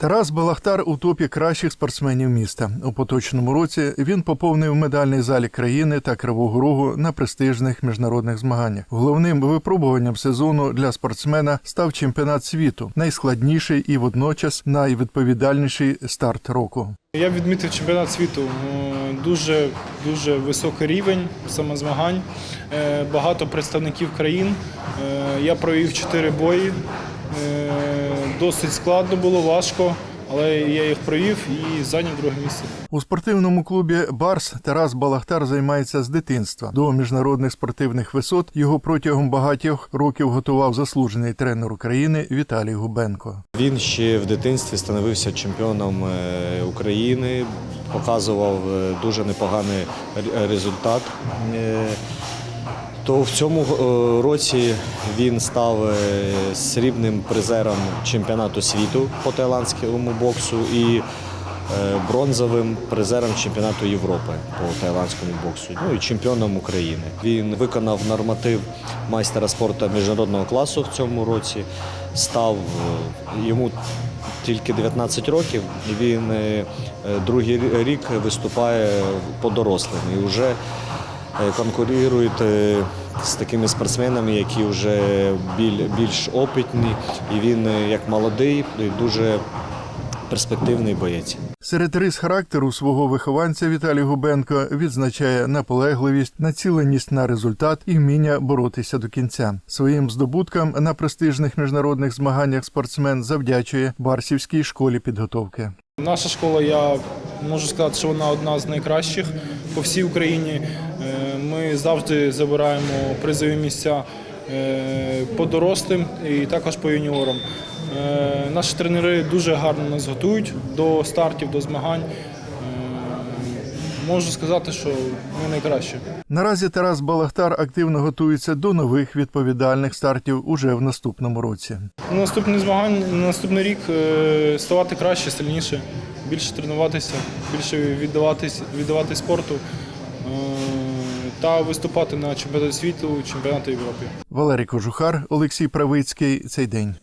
Тарас Балахтар у топі кращих спортсменів міста. У поточному році він поповнив медальний залік країни та Кривого Рогу на престижних міжнародних змаганнях. Головним випробуванням сезону для спортсмена став чемпіонат світу, найскладніший і водночас найвідповідальніший старт року. Я відмітив чемпіонат світу. Е, Дуже дуже високий рівень саме змагань. Е, Багато представників країн. Е, Я провів чотири бої. Е, Досить складно було, важко, але я їх провів і зайняв друге місце. У спортивному клубі Барс Тарас Балахтар займається з дитинства. До міжнародних спортивних висот його протягом багатьох років готував заслужений тренер України Віталій Губенко. Він ще в дитинстві становився чемпіоном е, України, показував е, дуже непоганий результат. То в цьому е, році він став е, срібним призером чемпіонату світу по тайландському боксу і е, бронзовим призером чемпіонату Європи по тайландському боксу, ну і чемпіоном України. Він виконав норматив майстера спорту міжнародного класу в цьому році. Став йому тільки 19 років, і він другий рік виступає по дорослим і вже е, конкурує е, з такими спортсменами, які вже більш опитні, і він е, як молодий, і дуже перспективний боєць. Серед рис характеру свого вихованця Віталій Губенко відзначає наполегливість, націленість на результат і вміння боротися до кінця. Своїм здобуткам на престижних міжнародних змаганнях спортсмен завдячує Барсівській школі підготовки. Наша школа, я можу сказати, що вона одна з найкращих по всій Україні. Е, Ми завжди забираємо призові місця е, по дорослим і також по юніорам. Е, Наші тренери дуже гарно нас готують до стартів, до змагань. Можу сказати, що ми найкращі. Наразі Тарас Балахтар активно готується до нових відповідальних стартів уже в наступному році. На наступні змагання, на наступний рік ставати краще, сильніше, більше тренуватися, більше віддаватись, віддавати спорту е, та виступати на чемпіонаті світу, чемпіонаті Європи. Валерій Кожухар, Олексій Правицький. Цей день.